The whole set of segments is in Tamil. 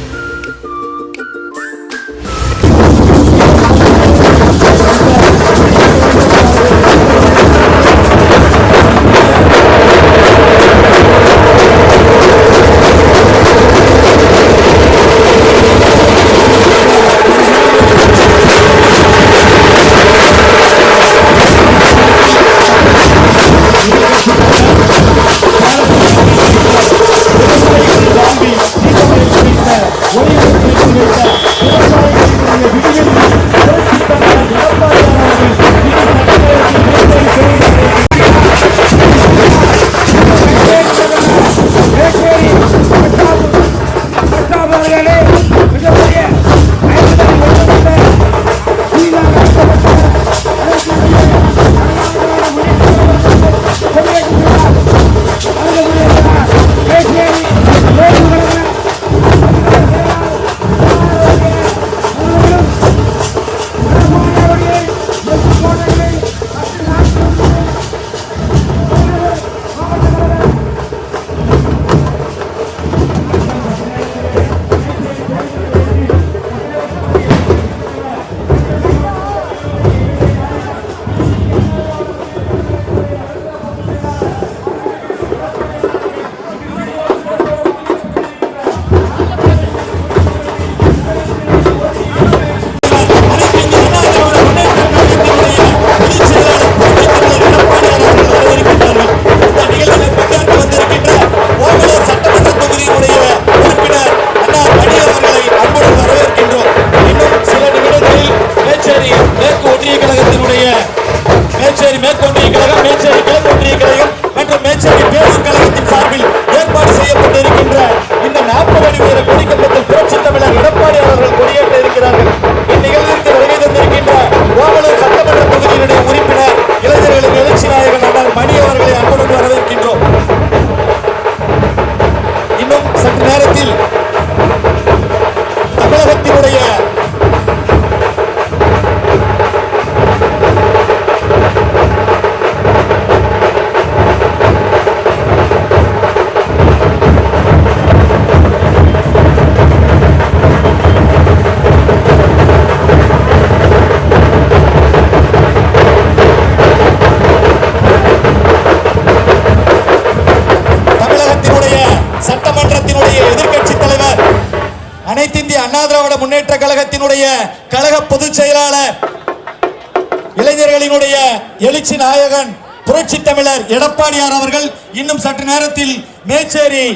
மேச்சேரி கழகத்தினுடைய கழக பொதுச் செயலாளர் இளைஞர்களினுடைய எழுச்சி நாயகன் புரட்சி தமிழர் எடப்பாடியார் அவர்கள் இன்னும் சற்று நேரத்தில் மேச்சேரி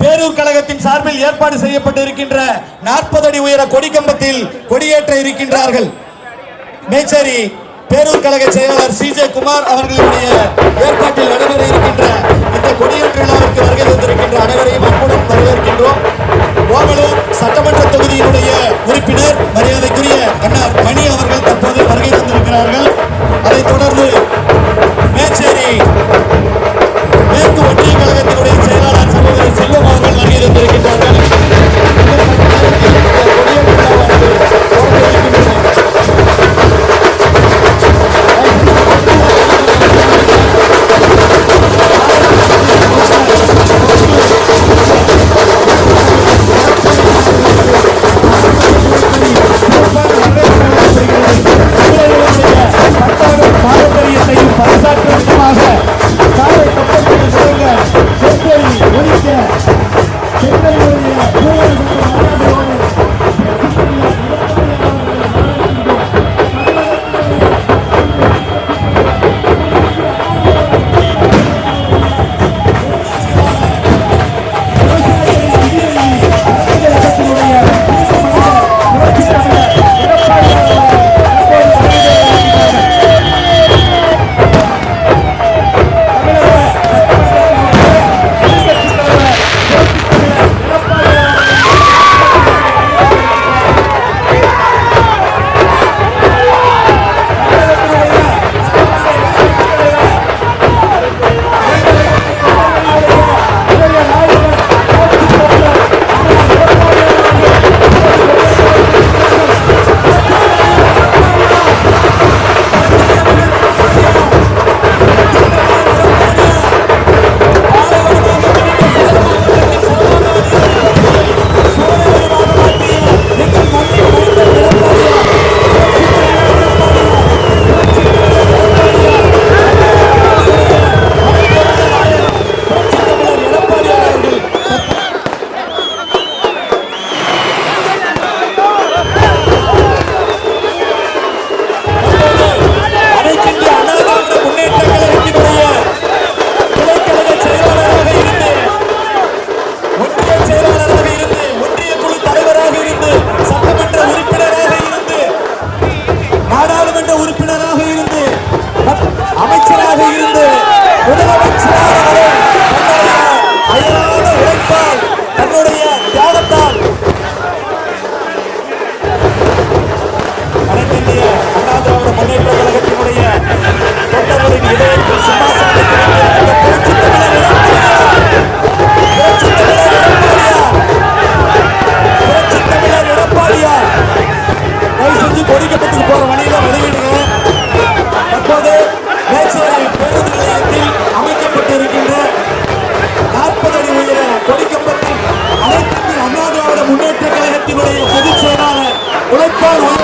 பேரூர் கழகத்தின் சார்பில் ஏற்பாடு செய்யப்பட்டு இருக்கின்ற நாற்பது அடி உயர கொடிக்கம்பத்தில் கொடியேற்ற இருக்கின்றார்கள். மேச்சேரி பேரூர் கழக செயலாளர் சி. ஜே. குமார் அவர்களுடைய ஏற்பாட்டில் நடைபெற இருக்கின்ற இந்த கொடியேற்ற விழாவிற்கு வருகை தந்திருக்கின்ற அனைவரையும் அன்புடன் வரவேற்கின்றோம். ஓமலூர் சட்டமன்ற தொகுதியினுடைய உறுப்பினர் மரியாதைக்குரிய அண்ணா மணி அவர்கள் தற்போது வருகை தந்திருக்கிறார்கள். அதைத் தொடர்ந்து Baldwin.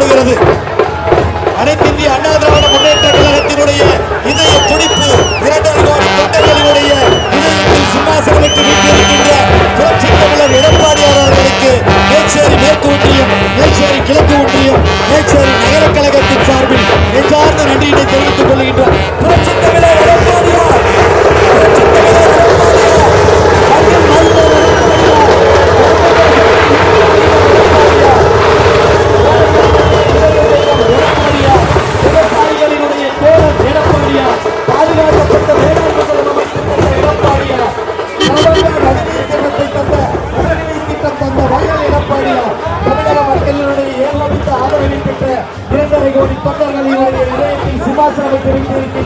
காணப்படுகிறது. அனைத்திந்திய அண்ணா திராவிட முன்னேற்ற கழகத்தினுடைய இதய துடிப்பு இரண்டரை கோடி தொண்டர்களினுடைய இதயத்தில் சிம்மாசனம் என்று வீட்டிருக்கின்ற புரட்சி தமிழர் எடப்பாடியார் அவர்களுக்கு மேச்சேரி மேற்கு ஒன்றியம் மேச்சேரி கிழக்கு ஒன்றியம் மேச்சேரி நகர கழகத்தின் சார்பில் நெஞ்சார்ந்த நன்றியினை தெரிவித்துக் கொள்கின்றோம். புரட்சி தமிழர்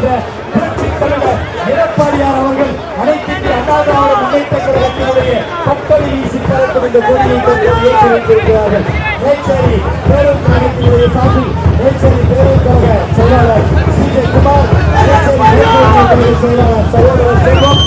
இருக்கின்ற புரட்சி தலைவர் எடப்பாடியார் அவர்கள் அனைத்து அண்ணா திராவிட முன்னேற்ற கழகத்தினுடைய கப்பலி செல்வம்